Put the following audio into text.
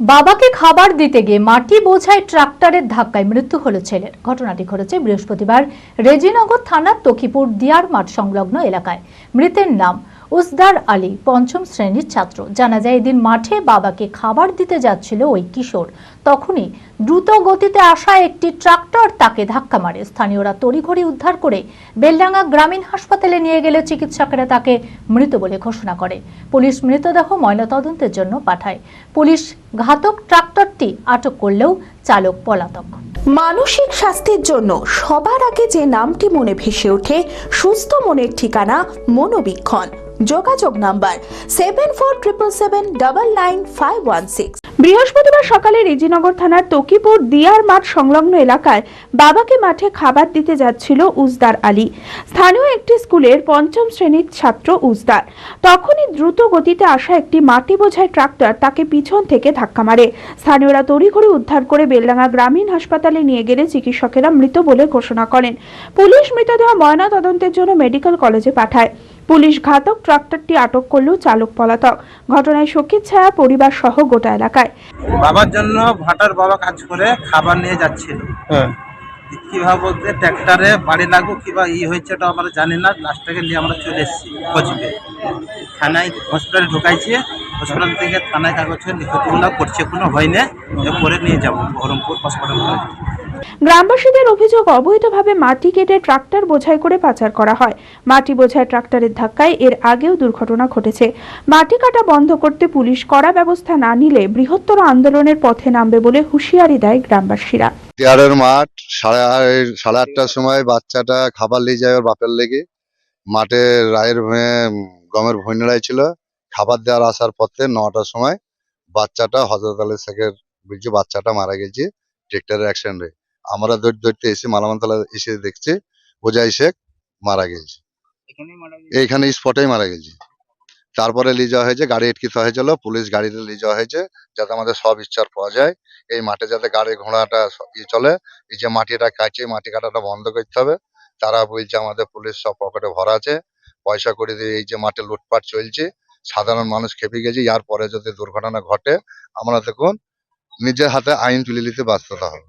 বাবাকে খাবার দিতে গিয়ে মাটি বোঝায় ট্রাক্টরের ধাক্কায় মৃত্যু হলো ছেলের। ঘটনাটি ঘটেছে বৃহস্পতিবার রেজিনগর থানার তখিপুর দিয়ার মাঠ সংলগ্ন এলাকায়। মৃতের নাম উসদার আলী পঞ্চম শ্রেণির ছাত্র। জানা যায়, এদিন মাঠে বাবাকে খাবার দিতে যাচ্ছিল ওই কিশোর। তখনই দ্রুত গতিতে আসা একটি ট্রাক্টর তাকে ধাক্কা মারে। স্থানীয়রা তড়িঘড়ি উদ্ধার করে বেলডাঙ্গা গ্রামীণ হাসপাতালে নিয়ে গেলে চিকিৎসকেরা তাকে মৃত বলে ঘোষণা করে। পুলিশ মৃতদেহ ময়নাতদন্তের জন্য পাঠায়। পুলিশ ঘাতক ট্রাক্টরটি আটক করলেও চালক পলাতক। মানসিক স্বাস্থ্যের জন্য সবার আগে যে নামটি মনে ভেসে ওঠে, সুস্থ মনের ঠিকানা মনোবীক্ষণ। যোগাযোগ number seven four triple seven double nine five one six বৃহস্পতিবার সকালে রেজিনগর থানার তকিপুর দিয়ার মাঠ সংলগ্ন এলাকায় বাবাকে মাঠে খাবার দিতে যাচ্ছিল উজদার আলী। স্থানীয় একটি স্কুলের পঞ্চম শ্রেণির ছাত্র উজদার। তখনই দ্রুত গতিতে আসা একটি মাটি বোঝায় ট্রাক্টর তাকে পিছন থেকে ধাক্কা মারে। স্থানীয়রা তড়িঘড়ি উদ্ধার করে বেলডাঙ্গা গ্রামীণ হাসপাতালে নিয়ে গেলে চিকিৎসকেরা মৃত বলে ঘোষণা করেন। পুলিশ মৃতদেহ ময়না তদন্তের জন্য মেডিকেল কলেজে পাঠায়। পুলিশ ঘাতক ট্রাক্টরটি আটক করলেও চালক পলাতক। ঘটনায় শোকের ছায়া পরিবার সহ গোটা এলাকায়। বাবার জন্য ভাটার বাবা কাজ করে খাবার নিয়ে যাচ্ছিল। হ্যাঁ। কীভাবে বলতে ট্র্যাক্টরে বাড়ি লাগবো কিবা ই হয়েছে ওটা আমরা জানি না লাস্টটাকে নিয়ে আমরা চলে এসেছি খোঁজ। পেয়ে থানায় হসপিটালে ঢুকাইছি হসপিটাল থেকে থানায় কাগজ লিখিতগুলো করছে কোনো হয়নি পরে নিয়ে যাব বহরমপুর হসপিটাল গ্রামবাসীদের অভিযোগ অবৈধভাবে মাটি কেটে ট্রাক্টর বোঝাই করে পাচার করা হয়। মাটি বোঝাই ট্রাক্টরের ধাক্কায় এর আগেও দুর্ঘটনা ঘটেছে। মাটি কাটা বন্ধ করতে পুলিশ কড়া ব্যবস্থা না নিলে বৃহত্তর আন্দোলনের পথে নামবে বলে হুঁশিয়ারি দেয় গ্রামবাসীরা। টিয়ারের মাঠ, সাড়ে সাড়ে আটটার সময় বাচ্চাটা খাবার নিয়ে যায় ওর বাপের লেগে। মাঠে রায়ের গমের ভুঁইনাড়াই ছিল। খাবার দেওয়ার আসার পথে নটার সময় বাচ্চাটা হজরত আলী শেখের বীর্য বাচ্চাটা মারা গেছে। ট্রেক্টরের অ্যাক্সিডেন্টে আমরা ধরতে ধরতে এসে মালামাতলা এসে দেখছি বোঝাই শেখ মারা গেছে। এইখানে স্পটেই মারা গেছে। তারপরে নিয়ে যাওয়া হয়েছে গাড়ি আটকিতে হয়েছিল পুলিশ গাড়িতে নিয়ে যাওয়া হয়েছে যাতে আমাদের সব ইচ্ছার পাওয়া যায়। এই মাঠে যাতে গাড়ি ঘোড়াটা ই চলে এই যে মাটিটা কাটছে মাটি কাটাটা বন্ধ করতে হবে। তারা বলছে আমাদের পুলিশ সব পকেটে ভরা আছে পয়সা করে দিয়ে এই যে মাঠে লুটপাট চলছে সাধারণ মানুষ খেপে গেছে ইয়ার পরে যদি দুর্ঘটনা ঘটে আমরা দেখুন নিজের হাতে আইন তুলে নিতে ব্যস্ততা হবে।